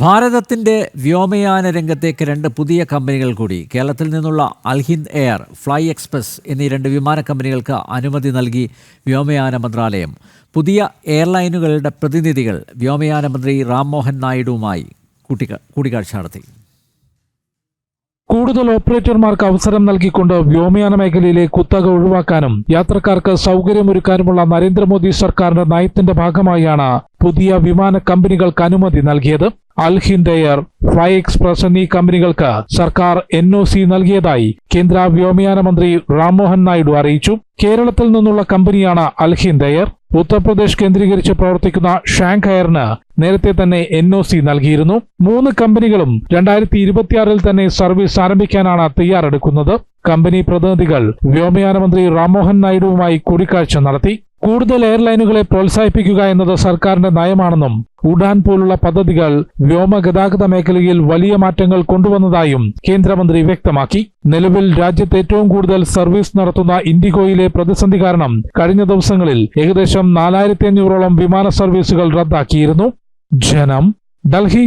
ഭാരതത്തിന്റെ വ്യോമയാന രംഗത്തേക്ക് രണ്ട് പുതിയ കമ്പനികൾ കൂടി കേരളത്തിൽ നിന്നുള്ള അൽഹിന്ദ് എയർ ഫ്ലൈ എക്സ്പ്രസ് എന്നീ രണ്ട് വിമാന കമ്പനികൾക്ക് അനുമതി നൽകി വ്യോമയാന മന്ത്രാലയം. പുതിയ എയർലൈനുകളുടെ പ്രതിനിധികൾ വ്യോമയാന മന്ത്രി റാം മോഹൻ നായിഡുവുമായി കൂടിക്കാഴ്ച നടത്തി. കൂടുതൽ ഓപ്പറേറ്റർമാർക്ക് അവസരം നൽകിക്കൊണ്ട് വ്യോമയാന മേഖലയിലെ കുത്തക ഒഴിവാക്കാനും യാത്രക്കാർക്ക് സൗകര്യമൊരുക്കാനുമുള്ള നരേന്ദ്രമോദി സർക്കാരിന്റെ നയത്തിന്റെ ഭാഗമായാണ് പുതിയ വിമാന കമ്പനികൾക്ക് അനുമതി നൽകിയത്. Al Hind Air Fly Express എന്നീ കമ്പനികൾക്ക് സർക്കാർ എൻ ഒ സി നൽകിയതായി കേന്ദ്ര വ്യോമയാന മന്ത്രി റാംമോഹൻ നായിഡു അറിയിച്ചു. കേരളത്തിൽ നിന്നുള്ള കമ്പനിയാണ് അൽ ഹിന്ദ് എയർ ഉത്തർപ്രദേശ് കേന്ദ്രീകരിച്ച് പ്രവർത്തിക്കുന്ന ഷാങ്ക് എയറിന് നേരത്തെ തന്നെ എൻ ഒ സി നൽകിയിരുന്നു. മൂന്ന് കമ്പനികളും രണ്ടായിരത്തി ഇരുപത്തിയാറിൽ തന്നെ സർവീസ് ആരംഭിക്കാനാണ് തയ്യാറെടുക്കുന്നത്. കമ്പനി പ്രതിനിധികൾ വ്യോമയാന മന്ത്രി റാംമോഹൻ നായിഡുവുമായി കൂടിക്കാഴ്ച നടത്തി. കൂടുതൽ എയർലൈനുകളെ പ്രോത്സാഹിപ്പിക്കുക എന്നത് സർക്കാരിന്റെ നയമാണെന്നും ഉഡാൻ പോലുള്ള പദ്ധതികൾ വ്യോമഗതാഗത മേഖലയിൽ വലിയ മാറ്റങ്ങൾ കൊണ്ടുവന്നതായും കേന്ദ്രമന്ത്രി വ്യക്തമാക്കി. നിലവിൽ രാജ്യത്ത് ഏറ്റവും കൂടുതൽ സർവീസ് നടത്തുന്ന ഇൻഡിഗോയിലെ പ്രതിസന്ധി കാരണം കഴിഞ്ഞ ദിവസങ്ങളിൽ ഏകദേശം നാലായിരത്തി അഞ്ഞൂറോളം വിമാന സർവീസുകൾ റദ്ദാക്കിയിരുന്നു. ജനം ഡൽഹി